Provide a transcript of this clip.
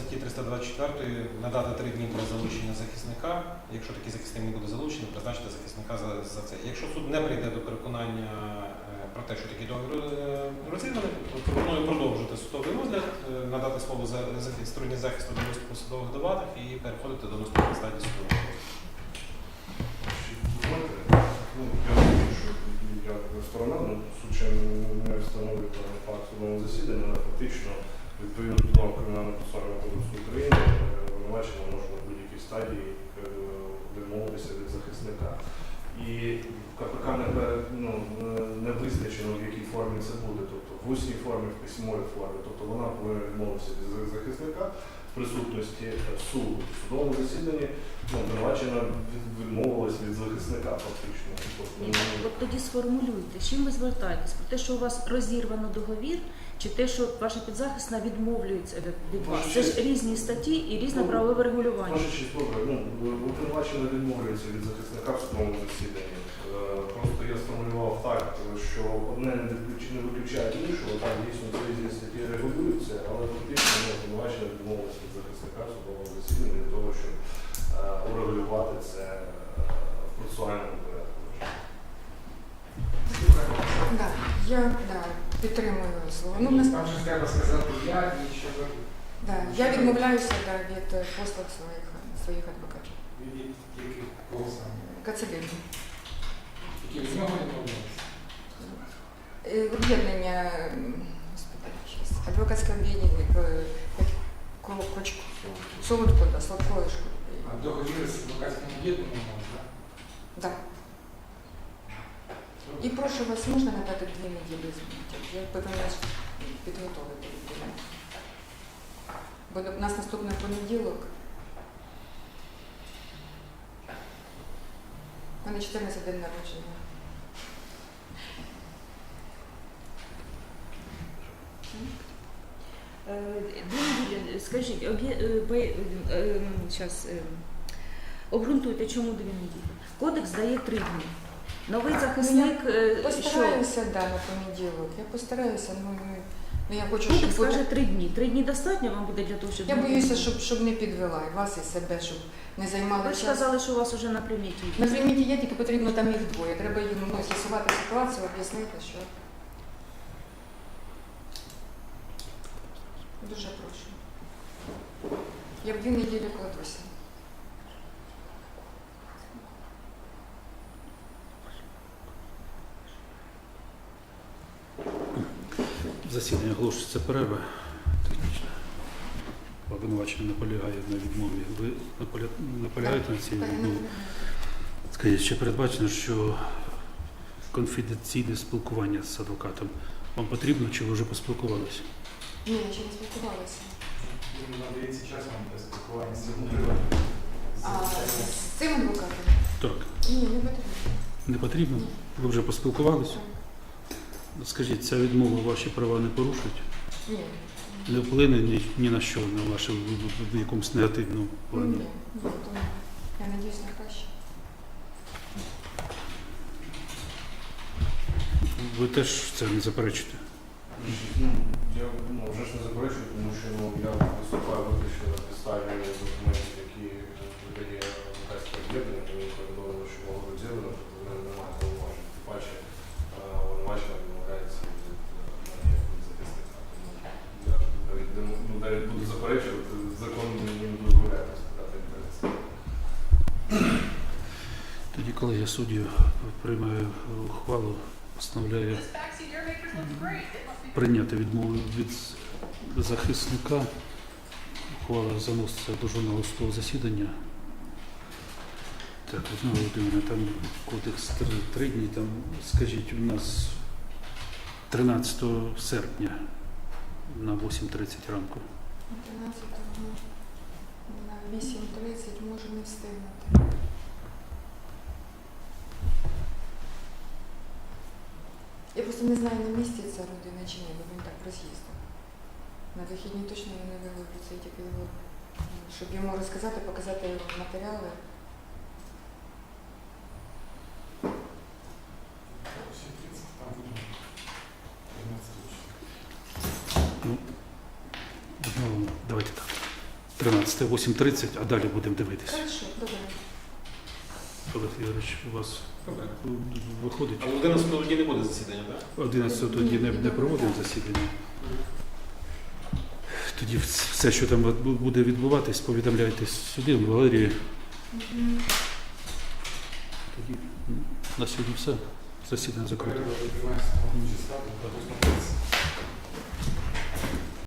статті 324 надати три дні про залучення захисника. Якщо такий захисник не буде залучений, призначити захисника за, за це. Якщо суд не прийде до переконання е, про те, що такий договір е, розірваний, пропоную продовжити судовий розгляд, е, надати слово за, стороні захисту до виступу судових дебатах і переходити до наступної стадії судового. Ну, сторона, ну, суд ще не встановив даний факт судового засідання, але фактично, відповідно до норм Кримінального процесуального кодексу України, е, обвинувачення може на будь-якій стадії е, відмовитися від захисника. І КПК не, ну, не- визначено, в якій формі це буде, тобто в усній формі, в письмовій формі. Тобто вона повинна відмовитися від захисника в присутності суду. В судовому засіданні ну, обвинувачена відмовилась від захисника фактично. Ну, От тоді сформулюйте, чим ви звертаєтесь? Про те, що у вас розірвано договір, чи те, що ваша підзахисна відмовлюється від- вас? Це ж різні статті і різне Ну, правове регулювання. Може, чи добре, ну, обвинувачена відмовляється від захисника в судовому засіданні. Е, Просто я сформулював так, що одне не виключає іншого, так дійсно це різні статті регулюються, але фактично ну, обвинувачена відмовилася від захисника в судовому засіданні для того, щоб е, урегулювати це е, в процесуальному я да, підтримую слово. Ну, в нас, Там же треба сказати я і що ви да, я відмовляюся да, від е, послуг своїх, своїх адвокатів. від яких кого саме? Кацелін. Які з нього відмовилися? Е, Об'єднання, м, господи, щас, адвокатське об'єднання е, коло кочку. Солодко, да, сладкоєшку. А договір з адвокатським об'єднанням можна? Да. І прошу вас, можна надати дві неділі зміни? Я повинна підготовити документи. Бо у нас наступний понеділок. У мене 14 день народження. Е, скажіть, об'є... е, е, е, щас, е, обґрунтуйте, чому дві неділі. Кодекс дає три дні. Новий захисник, е, що? Постараюся, да, на понеділок. Я постараюся, ну, ну, ну я хочу, щоб бути- каже три дні. Три дні достатньо вам буде для того, щоб... Я боюся, щоб, щоб не підвела і вас, і себе, щоб не займали Ви ж сказали, що у вас вже на приміті. На приміті є, тільки потрібно там їх двоє. Треба їм ну, з'ясувати ситуацію, об'яснити, що. Дуже прошу. Я в дві неділі кладуся. Засідання оголошується перерва технічна. Обвинувачений наполягає на відмові. Ви наполя- наполягаєте на цій відмові? Скажіть, чи передбачено, що конфіденційне спілкування з адвокатом вам потрібно, чи ви вже поспілкувалися? Ні, я ще не спілкувалася. Надається час вам для спілкування з цим приводом. А з цим адвокатом? Так, Ні, не потрібно. не потрібно? Ви вже поспілкувалися? Так. Скажіть, ця відмова ваші права не порушить? Ні. Не вплине ні, ні на що, на ваше в, в- в якомусь негативному Ні, плані? ні, ні, я надіюсь на краще. Ви теж це не заперечуєте? Колегія суддів приймає ухвалу, постановляє прийняти відмову від захисника. Ухвала заноситься до журналу судового засідання. Так, Людмила Володимирівна, там кодекс три, три дні, там, скажіть, у нас 13 серпня на 8.30 ранку. 13 на 8.30 можу не встигнути. Я просто не знаю, на місці ця родина чи ні, бо він так роз'їздив. На вихідні точно я не виловлю це тільки його, щоб йому розказати, показати його матеріали. Всі 30 там будемо. 15 Ну, давайте так. 13, 8.30, а далі будемо дивитися. Хорошо, добре. Олег Ігорович, у вас виходить. А 11 тоді не буде засідання, так? 11 тоді не, не проводимо засідання. Тоді все, що там буде відбуватись, повідомляйте сюди, в. Тоді на сьогодні все. Засідання закрите.